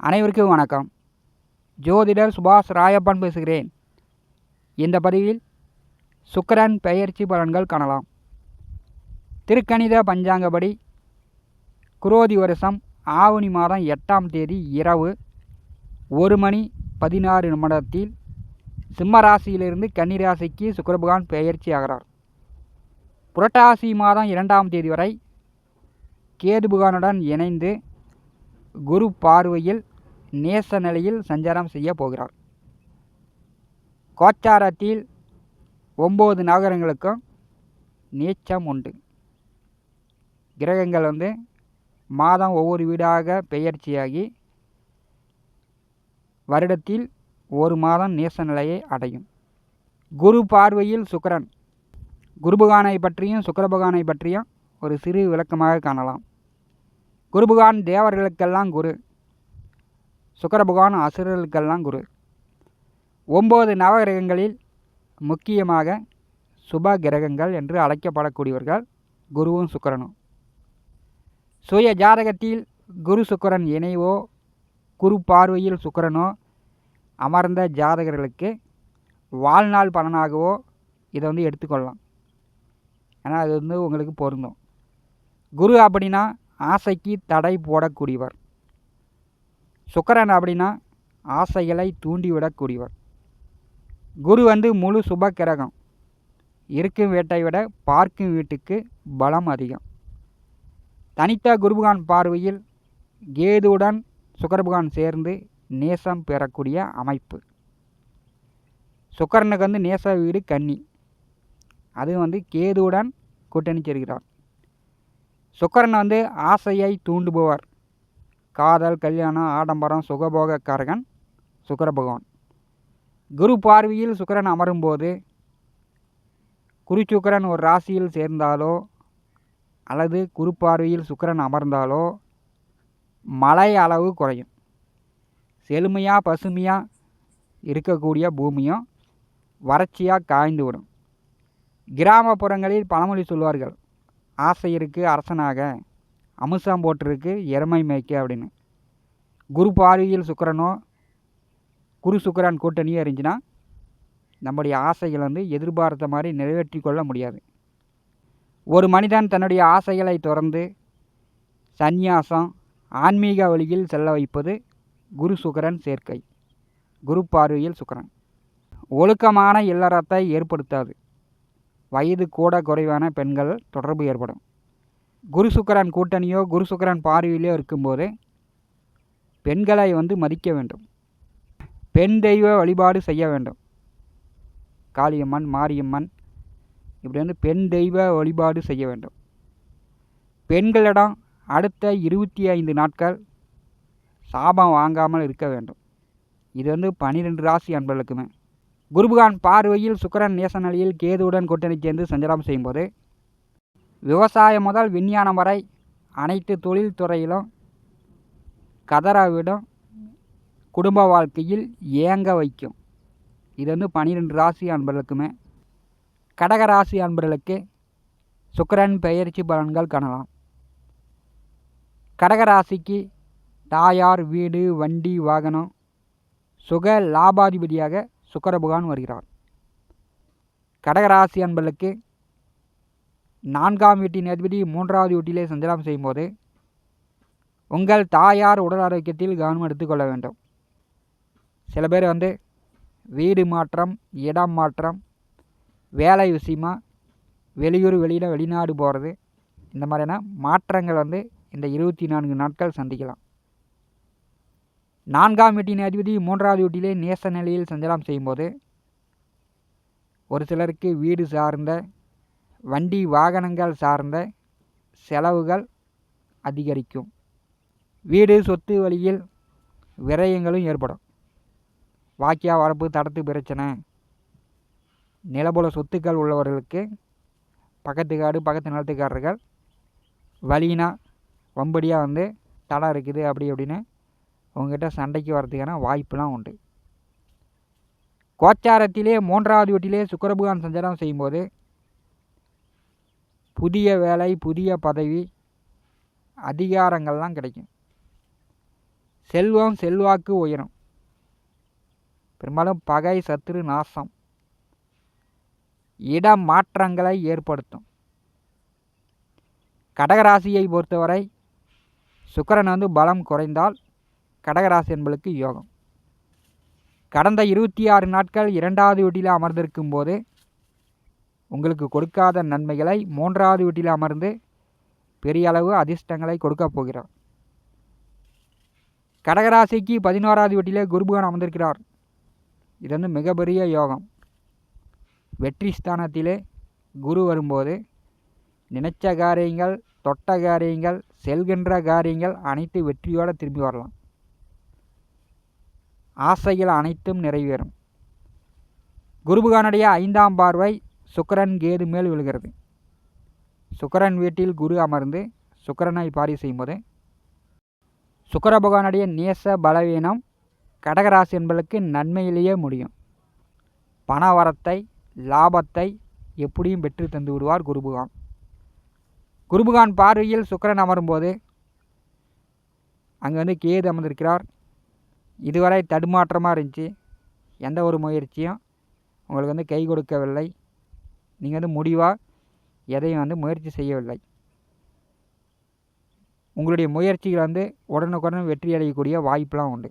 அனைவருக்கும் வணக்கம். ஜோதிடர் சுபாஷ் ராயப்பன் பேசுகிறேன். இந்த பதிவில் சுக்கரன் பெயர்ச்சி பலன்கள் காணலாம். திருக்கணித பஞ்சாங்கப்படி குரோதி வருஷம் ஆவணி மாதம் எட்டாம் தேதி இரவு ஒரு மணி பதினாறு நிமிடத்தில் சிம்ம ராசியிலிருந்து கன்னி பெயர்ச்சி ஆகிறார். புரட்டாசி மாதம் இரண்டாம் தேதி வரை கேது பகவானுடன் இணைந்து குரு பார்வையில் நேச நிலையில் சஞ்சாரம் செய்ய போகிறார் கோச்சாரத்தில் ஒம்பது நகரங்களுக்கும் நீச்சம் உண்டு. கிரகங்கள் வந்து மாதம் ஒவ்வொரு வீடாக பெயர்ச்சியாகி வருடத்தில் ஒரு மாதம் நேச நிலையை அடையும். குரு பார்வையில் சுக்கரன். குருபகானை பற்றியும் சுக்கரபகானை பற்றியும் ஒரு சிறு விளக்கமாக காணலாம். குருபகான் தேவர்களுக்கெல்லாம் குரு. சுக்கர பகவான் அசுரர்களுக்கெல்லாம் குரு. ஒம்பது நவகிரகங்களில் முக்கியமாக சுப கிரகங்கள் என்று அழைக்கப்படக்கூடியவர்கள் குருவும் சுக்கரனும். சுய ஜாதகத்தில் குரு சுக்கரன் இணைவோ குரு பார்வையில் சுக்கரனோ அமர்ந்த ஜாதகர்களுக்கு வாழ்நாள் பலனாகவோ இதை வந்து எடுத்துக்கொள்ளலாம். ஏன்னா அது வந்து உங்களுக்கு பொருந்தும். குரு அப்படின்னா ஆசைக்கு தடை போடக்கூடியவர். சுக்கரன் அப்படின்னா ஆசைகளை தூண்டிவிடக்கூடியவர். குரு வந்து முழு சுப கிரகம் இருக்கும் வீட்டை விட பார்க்கும் வீட்டுக்கு பலம் அதிகம். தனித்த குருபகான் பார்வையில் கேதுவுடன் சுக்கரபகான் சேர்ந்து நேசம் பெறக்கூடிய அமைப்பு. சுக்கரனுக்கு வந்து நேச வீடு கன்னி. அது வந்து கேதுவுடன் கூட்டணி சேர்கிறார் சுக்கரன் வந்து ஆசையை தூண்டுபவர். காதல் கல்யாணம் ஆடம்பரம் சுகபோகக்காரகன் சுக்கர பகவான் குரு பார்வையில் சுக்கரன் அமரும்போது குரு சுக்கரன் ஒரு ராசியில் சேர்ந்தாலோ அல்லது குரு பார்வையில் சுக்கரன் அமர்ந்தாலோ மழை அளவு குறையும். செழுமையாக பசுமையாக இருக்கக்கூடிய பூமியும் வறட்சியாக காய்ந்து விடும் கிராமப்புறங்களில் பழமொழி சொல்வார்கள் ஆசை இருக்குது அரசனாக அமுசம் போட்டிருக்கு எருமை மேய்க்க அப்படின்னு. குரு பார்வையில் சுக்கரனோ குரு சுக்கரன் கூட்டணியோ இருந்துச்சுன்னா நம்முடைய ஆசைகள் வந்து எதிர்பார்த்த மாதிரி நிறைவேற்றி கொள்ள முடியாது. ஒரு மனிதன் தன்னுடைய ஆசைகளை தொடர்ந்து சந்நியாசம் ஆன்மீக வழியில் செல்ல வைப்பது குரு சுக்கரன் சேர்க்கை. குரு பார்வையில் சுக்கரன். ஒழுக்கமான இல்லறத்தை ஏற்படுத்தாது. வயது கூட குறைவான பெண்கள் தொடர்பு ஏற்படும். குரு சுக்கரன் கூட்டணியோ குரு சுக்கரன் பார்வையிலோ இருக்கும்போது பெண்களை வந்து மதிக்க வேண்டும். பெண் தெய்வ வழிபாடு செய்ய வேண்டும். காளியம்மன் மாரியம்மன் இப்படி வந்து பெண் தெய்வ வழிபாடு செய்ய வேண்டும். பெண்களிடம் அடுத்த இருபத்தி ஐந்து நாட்கள் சாபம் வாங்காமல் இருக்க வேண்டும். இது வந்து பன்னிரெண்டு ராசி அன்பர்களுக்குமே. குருபகான் பார்வையில் சுக்கரன் நேசநிலையில் கேதுவுடன் கூட்டணி சேர்ந்து சஞ்சாரம் செய்யும்போது விவசாயம் முதல் விஞ்ஞானம் வரை அனைத்து தொழில்துறையிலும் கதராவிடம் குடும்ப வாழ்க்கையில் ஏங்க வைக்கும். இது வந்து பன்னிரெண்டு ராசி அன்பர்களுக்குமே. கடக ராசி அன்பர்களுக்கு சுக்கரன் பெயர்ச்சி பலன்கள் காணலாம். கடக ராசிக்கு தாயார் வீடு வண்டி வாகனம் சுக லாபாதிபதியாக சுக்கர பகவான் வருகிறார் கடகராசி அன்பர்களுக்கு நான்காம் வீட்டின் அதிபதி மூன்றாவது வீட்டிலே சஞ்சலம் செய்யும்போது உங்கள் தாயார் உடல் ஆரோக்கியத்தில் கவனம் எடுத்துக்கொள்ள வேண்டும். சில பேர் வந்து வீடு மாற்றம் இடம் மாற்றம் வேலை விஷயமா வெளியூர் வெளியில் வெளிநாடு போகிறது இந்த மாதிரியான மாற்றங்கள் வந்து இந்த இருபத்தி நான்கு நாட்கள் சந்திக்கலாம். நான்காம் வீட்டின் அதிபதி மூன்றாவது வீட்டிலே நேச நிலையில் சஞ்சலம் செய்யும்போது ஒரு சிலருக்கு வீடு சார்ந்த வண்டி வாகனங்கள் சார்ந்த செலவுகள் அதிகரிக்கும். வீடு சொத்து வழியில் விரயங்களும் ஏற்படும். வாக்கியா வரப்பு தடத்து பிரச்சனை. நிலபுல சொத்துக்கள் உள்ளவர்களுக்கு பக்கத்து காடு பக்கத்து நிலத்துக்காரர்கள் வழினா வம்படியாக வந்து தடம் இருக்குது அப்படி அப்படின்னு உங்ககிட்ட சண்டைக்கு வர்றதுக்கான வாய்ப்புலாம் உண்டு. கோச்சாரத்திலே மூன்றாவது வீட்டிலே சுக்கரபகான் சஞ்சாரம் செய்யும்போது புதிய வேலை புதிய பதவி அதிகாரங்கள்லாம் கிடைக்கும். செல்வம் செல்வாக்கு உயரும். பெரும்பாலும் பகை சத்துரு நாசம். இட மாற்றங்களை ஏற்படுத்தும். கடகராசியை பொறுத்தவரை சுக்கரன் வந்து பலம் குறைந்தால் கடகராசி என்பளுக்கு யோகம். கடந்த இருபத்தி ஆறு நாட்கள் இரண்டாவது வீட்டில் அமர்ந்திருக்கும் போது உங்களுக்கு கொடுக்காத நன்மைகளை மூன்றாவது வீட்டில் அமர்ந்து பெரிய அளவு அதிர்ஷ்டங்களை கொடுக்க போகிறார். கடகராசிக்கு பதினோராவது வீட்டிலே குருபகன் அமர்ந்திருக்கிறார். இது வந்து மிகப்பெரிய யோகம். வெற்றி ஸ்தானத்திலே குரு வரும்போது நினைச்ச காரியங்கள் தொட்ட காரியங்கள் செல்கின்ற காரியங்கள் அனைத்து வெற்றியோடு திரும்பி வரலாம். ஆசைகள் அனைத்தும் நிறைவேறும். குருபகானுடைய ஐந்தாம் பார்வை சுக்கரன் கேது மேல் விழுகிறது. சுக்கரன் வீட்டில் குரு அமர்ந்து சுக்கரனை பாரி செய்யும்போது சுக்கர பகவானுடைய நேச பலவீனம் கடகராசி என்பதற்கு நன்மையிலேயே முடியும். பண வரத்தை லாபத்தை எப்படியும் பெற்று தந்து விடுவார் குருபகான் குருபகான் பார்வையில் சுக்கரன் அமரும்போது அங்கே வந்து கேது அமர்ந்திருக்கிறார். இதுவரை தடுமாற்றமாக இருந்துச்சு. எந்த ஒரு முயற்சியும் உங்களுக்கு வந்து கை கொடுக்கவில்லை. நீங்கள் வந்து முடிவாக எதையும் வந்து முயற்சி செய்யவில்லை. உங்களுடைய முயற்சிகள் வந்து உடனுக்குடன் வெற்றி அடையக்கூடிய வாய்ப்பெலாம் உண்டு.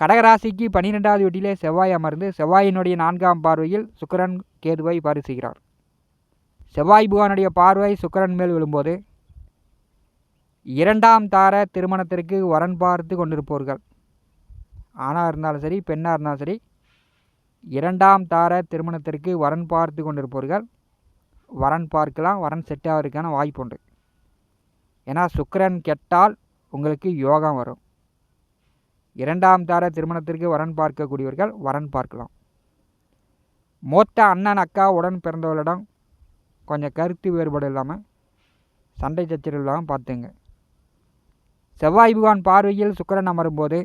கடகராசிக்கு பன்னிரெண்டாவது வீட்டிலே செவ்வாய் அமர்ந்து செவ்வாயினுடைய நான்காம் பார்வையில் சுக்கரன் கேதுவை பரிசுகிறார். செவ்வாய் புகானுடைய பார்வை சுக்கரன் மேல் விழும்போது இரண்டாம் தார திருமணத்திற்கு வரன் பார்த்து கொண்டிருப்பவர்கள். ஆணாக இருந்தாலும் சரி பெண்ணாக இருந்தாலும் சரி இரண்டாம் தார திருமணத்திற்கு வரன் பார்த்து கொண்டிருப்பவர்கள் வரன் பார்க்கலாம் வரன் செட் ஆகிறதுக்கான வாய்ப்பு உண்டு. ஏன்னா சுக்கரன் கெட்டால் உங்களுக்கு யோகம் வரும். இரண்டாம் தார திருமணத்திற்கு வரன் பார்க்கக்கூடியவர்கள் வரன் பார்க்கலாம். மூத்த அண்ணன் அக்கா உடன் பிறந்தவர்களிடம் கொஞ்சம் கருத்து வேறுபாடு இல்லாமல் சண்டை சச்சரவு இல்லாமல் பார்த்துங்க. செவ்வாய் பகவான் பார்வையில் சுக்கரன் அமரும்போது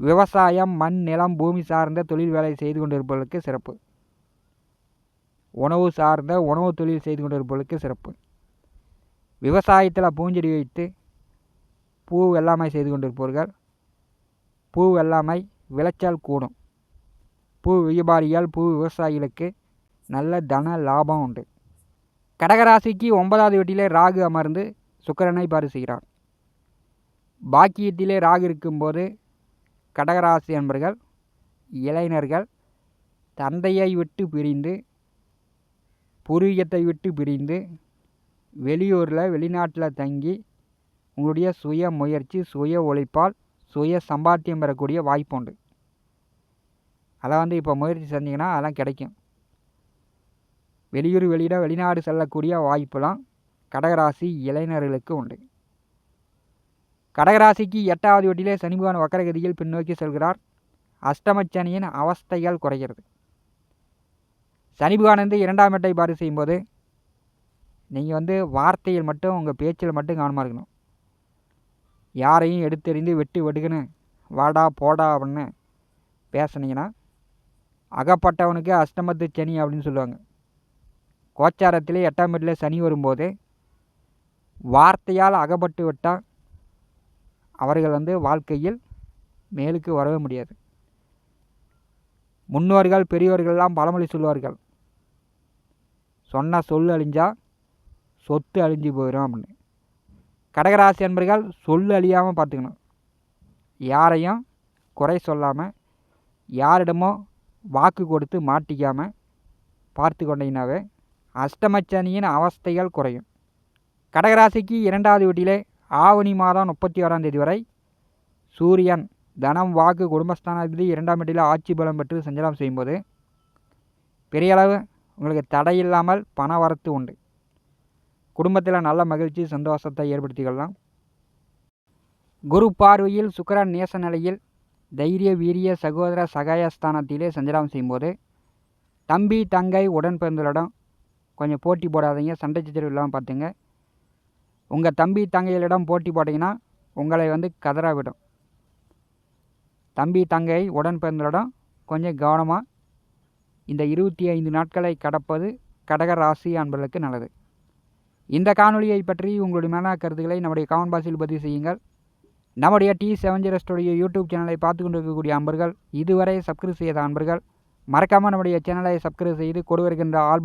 விவசாயம் மண் நிலம் பூமி சார்ந்த தொழில் வேலை செய்து கொண்டிருப்பவர்களுக்கு சிறப்பு. உணவு சார்ந்த உணவு தொழில் செய்து கொண்டிருப்பவர்களுக்கு சிறப்பு. விவசாயத்தில் பூஞ்செடி வைத்து பூ வெள்ளாமை செய்து கொண்டிருப்பவர்கள் பூ வெள்ளாமை விளைச்சல் கூடும். பூ வியாபாரிகள் பூ விவசாயிகளுக்கு நல்ல தன லாபம் உண்டு. கடகராசிக்கு ஒன்பதாவது வீட்டிலே ராகு அமர்ந்து சுக்கரனை பரிசுகிறார் பாக்கியத்திலே ராகு இருக்கும்போது கடகராசி என்பர்கள் இளைஞர்கள் தந்தையை விட்டு பிரிந்து பூர்வீகத்தை விட்டு பிரிந்து வெளியூரில் வெளிநாட்டில் தங்கி உங்களுடைய சுய முயற்சி சுய உழைப்பால் சுய சம்பாத்தியம் பெறக்கூடிய வாய்ப்பு உண்டு. அதை வந்து இப்போ முயற்சி செஞ்சிங்கன்னா அதெல்லாம் கிடைக்கும். வெளியூர் வெளியிட வெளிநாடு செல்லக்கூடிய வாய்ப்பெல்லாம் கடகராசி இளைஞர்களுக்கு உண்டு. கடகராசிக்கு எட்டாவது வீட்டிலே சனி பகவான் வக்கரகதியில் பின்னோக்கி செல்கிறார். அஷ்டமச்சனியின் அவஸ்தைகள் குறைகிறது. சனி பகவான் வந்து இரண்டாம் எட்டை பாரு செய்யும்போது நீங்கள் வந்து வார்த்தையில் மட்டும் உங்கள் பேச்சில் மட்டும் கவனமாக இருக்கணும். யாரையும் எடுத்தெறிந்து வெட்டி வெடுக்குன்னு வாடா போடா அப்படின்னு பேசுனீங்கன்னா அகப்பட்டவனுக்கு அஷ்டமத்து சனி அப்படின்னு சொல்லுவாங்க. கோச்சாரத்திலே எட்டாம் வீட்டில் சனி வரும்போது வார்த்தையால் அகப்பட்டு விட்டால் அவர்கள் வந்து வாழ்க்கையில் மேலுக்கு வரவே முடியாது. முன்னோர்கள் பெரியவர்கள்லாம் பழமொழி சொல்லுவார்கள். சொன்ன சொல் அழிஞ்சால் சொத்து அழிஞ்சு போயிடும் அப்படின்னு. கடகராசி என்பர்கள் சொல் அழியாமல் பார்த்துக்கணும். யாரையும் குறை சொல்லாமல் யாரிடமோ வாக்கு கொடுத்து மாட்டிக்காமல் பார்த்து கொண்டீங்கனாவே அஷ்டமச்சனியின் அவஸ்தைகள் குறையும். கடகராசிக்கு இரண்டாவது வீட்டிலே ஆவணி மாதம் முப்பத்தி ஓராம் தேதி வரை சூரியன் தனம் வாக்கு குடும்பஸ்தானாதிபதி இரண்டாம் வீட்டில் ஆட்சி பலம் பெற்று சஞ்சலம் செய்யும்போது பெரிய அளவு உங்களுக்கு தடையில்லாமல் பண வரத்து உண்டு. குடும்பத்தில் நல்ல மகிழ்ச்சி சந்தோஷத்தை ஏற்படுத்திக்கொள்ளலாம். குரு பார்வையில் சுக்கரன் நேச நிலையில் தைரிய வீரிய சகோதர சகாயஸ்தானத்திலே சஞ்சலம் செய்யும்போது தம்பி தங்கை உடன் பிறந்தவரிடம் கொஞ்சம் போட்டி போடாதீங்க. சண்டை சச்சரவு இல்லாமல் பார்த்துங்க. உங்கள் தம்பி தங்கைகளிடம் போட்டி போட்டிங்கன்னா உங்களை வந்து கதற விடும் தம்பி தங்கை உடன் பிறந்தவரிடம் கொஞ்சம் கவனமாக இந்த இருபத்தி ஐந்து நாட்களை கடப்பது கடக ராசி அன்பர்களுக்கு நல்லது. இந்த காணொலியை பற்றி உங்களுடைய மன கருத்துக்களை நம்முடைய கமெண்ட் பாக்ஸில் பதிவு செய்யுங்கள். நம்முடைய டி செவன் ஜீரோஸ்டுடைய யூடியூப் சேனலை பார்த்து கொண்டு இருக்கக்கூடிய அன்பர்கள் இதுவரை சப்ஸ்கிரைப் செய்த அன்பர்கள் மறக்காமல் நம்முடைய சேனலை சப்ஸ்கிரைப் செய்து கொடு வருகின்ற ஆல்